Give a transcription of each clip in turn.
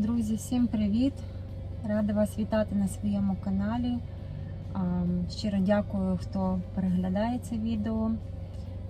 Друзі, всім привіт! Рада вас вітати на своєму каналі. Щиро дякую, хто переглядає це відео,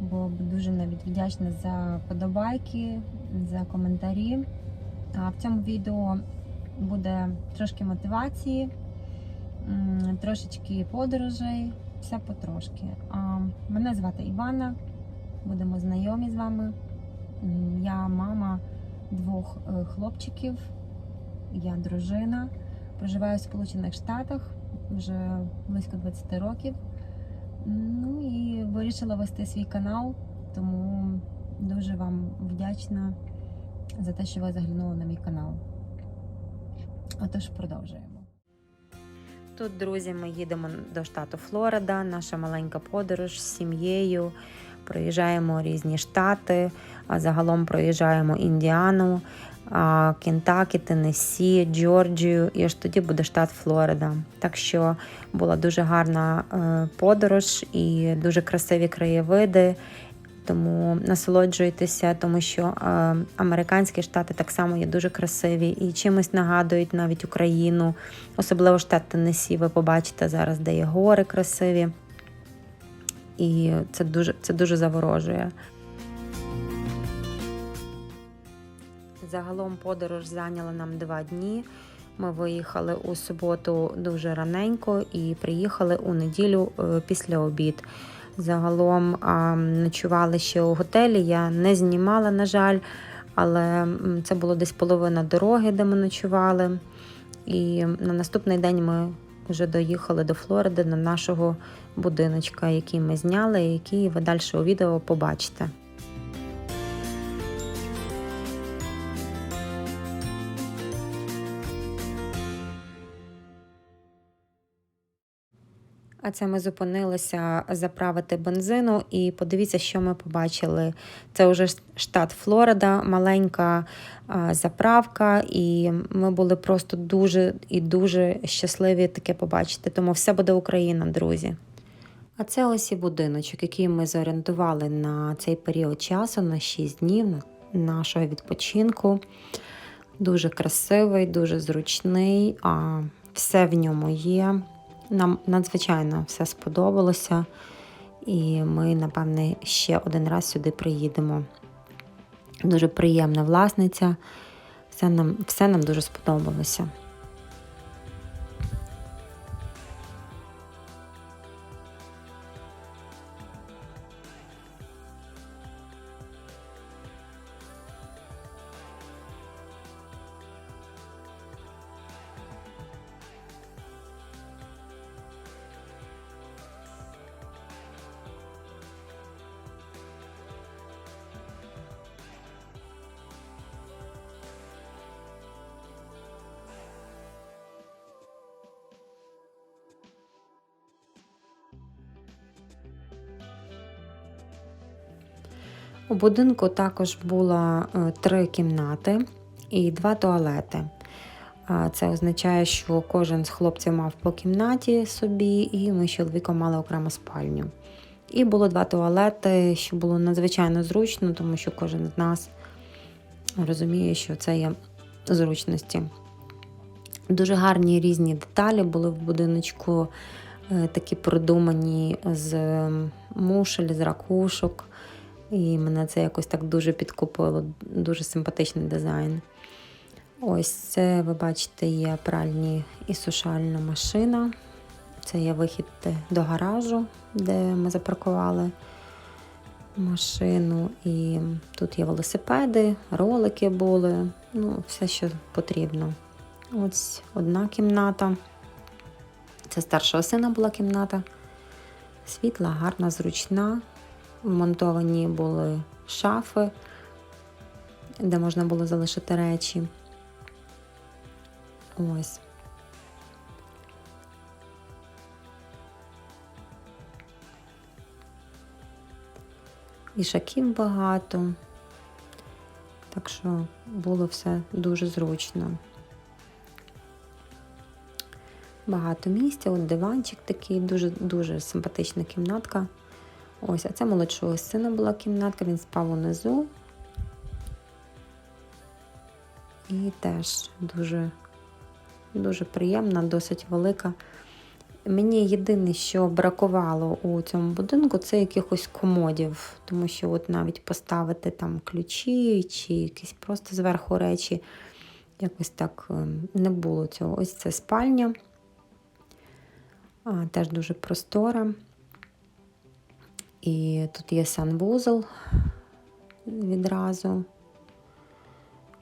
бо дуже навіть вдячна за подобайки, за коментарі. А в цьому відео буде трошки мотивації, трошечки подорожей, все потрошки. Мене звати Івана, будемо знайомі з вами. Я мама двох е, хлопчиків. Я дружина. Проживаю в Сполучених Штатах вже близько 20 років. Ну і вирішила вести свій канал, тому дуже вам вдячна за те, що ви заглянули на мій канал. Отож, продовжуємо. Тут, друзі, ми їдемо до штату Флорида, наша маленька подорож з сім'єю. Проїжджаємо різні штати, а загалом проїжджаємо Індіану, Кентакі, Теннессі, Джорджію, і аж тоді буде штат Флорида. Так що була дуже гарна е, подорож і дуже красиві краєвиди. Тому насолоджуйтеся, тому що е, американські штати так само є дуже красиві і чимось нагадують навіть Україну, особливо штат Теннессі, ви побачите зараз, де є гори красиві. І це дуже, це дуже заворожує. Загалом подорож зайняла нам два дні. Ми виїхали у суботу дуже раненько і приїхали у неділю е, після обід. Загалом ночували ще у готелі. Я не знімала, на жаль, але це було десь половина дороги, де ми ночували. І на наступний день ми вже доїхали до Флориди на нашого будиночка, який ми зняли, і який ви далі у відео побачите. А це ми зупинилися заправити бензину, і подивіться, що ми побачили. Це вже штат Флорида, маленька заправка, і ми були просто дуже і дуже щасливі таке побачити. Тому все буде Україна, друзі. А це ось і будиночок, який ми зорієнтували на цей період часу, на 6 днів нашого відпочинку. Дуже красивий, дуже зручний, а все в ньому є. Нам надзвичайно все сподобалося, і ми, напевне, ще один раз сюди приїдемо. Дуже приємна власниця, все нам, все нам дуже сподобалося. У будинку також було е, три кімнати і два туалети. Це означає, що кожен з хлопців мав по кімнаті собі, і ми з чоловіком мали окрему спальню. І було два туалети, що було надзвичайно зручно, тому що кожен з нас розуміє, що це є зручності. Дуже гарні різні деталі були в будиночку, е, такі продумані з мушель, з ракушок. І мене це якось так дуже підкупило, дуже симпатичний дизайн. Ось це, ви бачите, є пральні і сушальна машина. Це є вихід до гаражу, де ми запаркували машину. І тут є велосипеди, ролики були, ну, все, що потрібно. Ось одна кімната. Це старшого сина була кімната. Світла, гарна, зручна. Вмонтовані були шафи, де можна було залишити речі. Ось. Вішаків багато, так що було все дуже зручно. Багато місця, от диванчик такий, дуже дуже симпатична кімнатка. Ось, а це молодшого сина була кімнатка, він спав унизу. і теж дуже, дуже приємна, досить велика. Мені єдине, що бракувало у цьому будинку, це якихось комодів, тому що от навіть поставити там ключі чи якісь просто зверху речі, якось так ем, не було цього. Ось це спальня, теж дуже простора. І тут є санвузол відразу,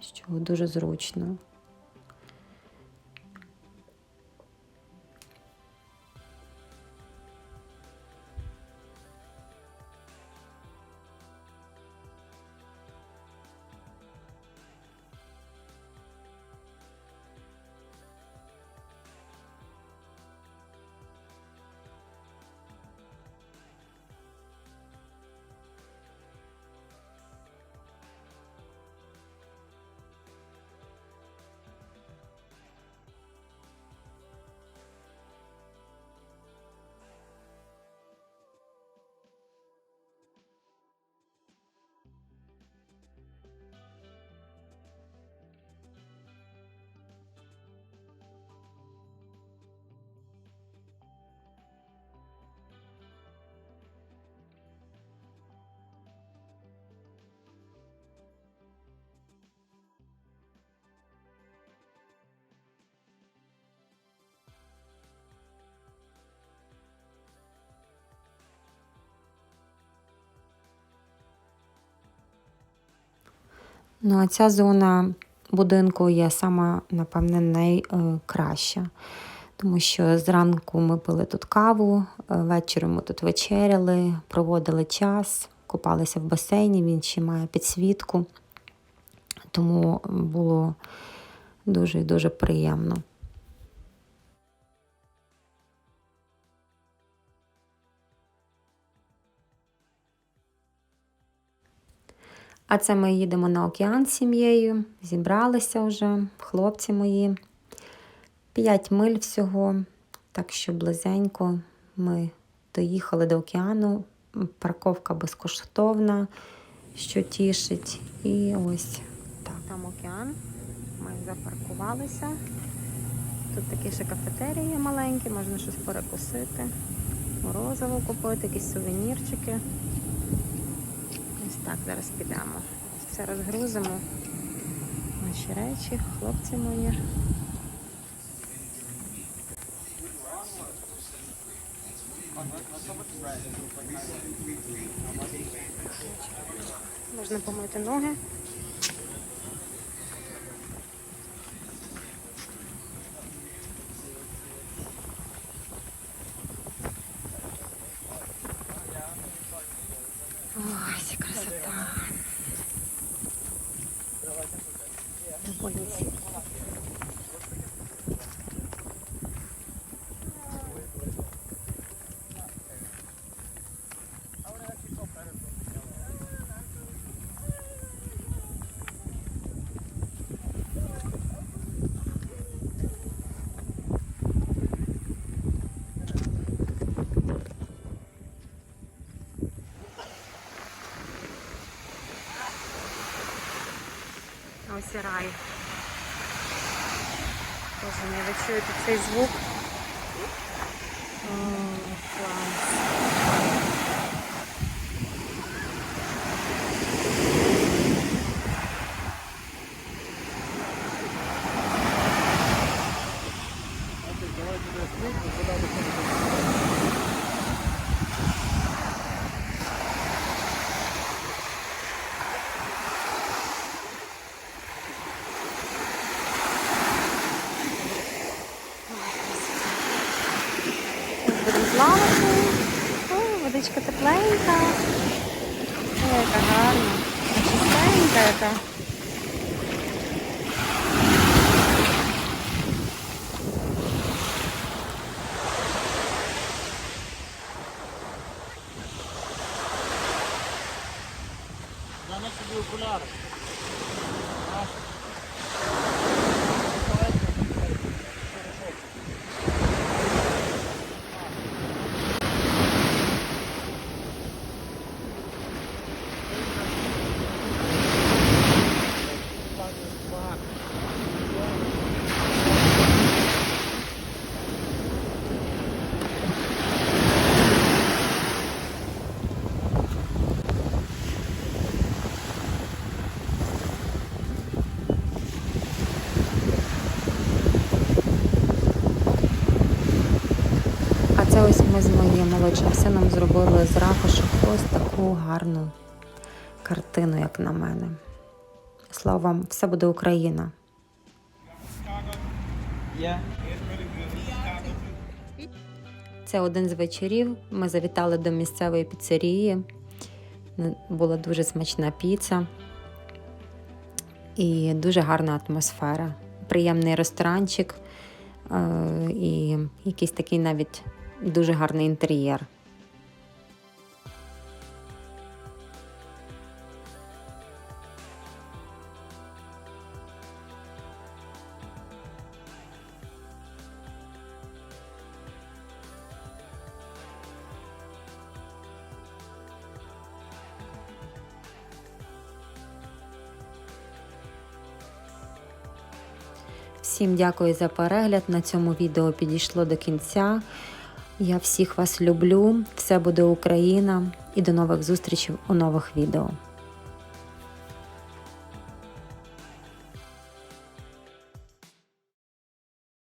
що дуже зручно. Ну, а ця зона будинку є сама, напевне, найкраща. Тому що зранку ми пили тут каву, вечором ввечері ми тут вечеряли, проводили час, купалися в басейні, він ще має підсвітку. Тому було дуже дуже приємно. А це ми їдемо на океан з сім'єю, зібралися вже, хлопці мої. П'ять миль всього, так що близенько ми доїхали до океану. Парковка безкоштовна, що тішить. І ось так. Там океан. Ми запаркувалися. Тут такі ще кафетерії маленькі, можна щось перекусити, морозиво купити, якісь сувенірчики. Так, зараз підемо. Все розгрузимо. Наші речі, хлопці мої. Можна помити ноги. Ой, красота. Поліція. Рай. Боже, не ви чуєте цей звук. О, клас. Будемо плавати. О, водичка тепленька. О, яка гарна. Чистенька яка. Даме собі окуляри. це ось ми з моїм молодшим сином зробили з ракушок ось таку гарну картину, як на мене. Словом, все буде Україна. Це один з вечорів. Ми завітали до місцевої піцерії. Була дуже смачна піца і дуже гарна атмосфера. Приємний ресторанчик е, і якийсь такий навіть дуже гарний інтер'єр. Всім дякую за перегляд. На цьому відео підійшло до кінця. Я всіх вас люблю. Все буде Україна і до нових зустрічей у нових відео.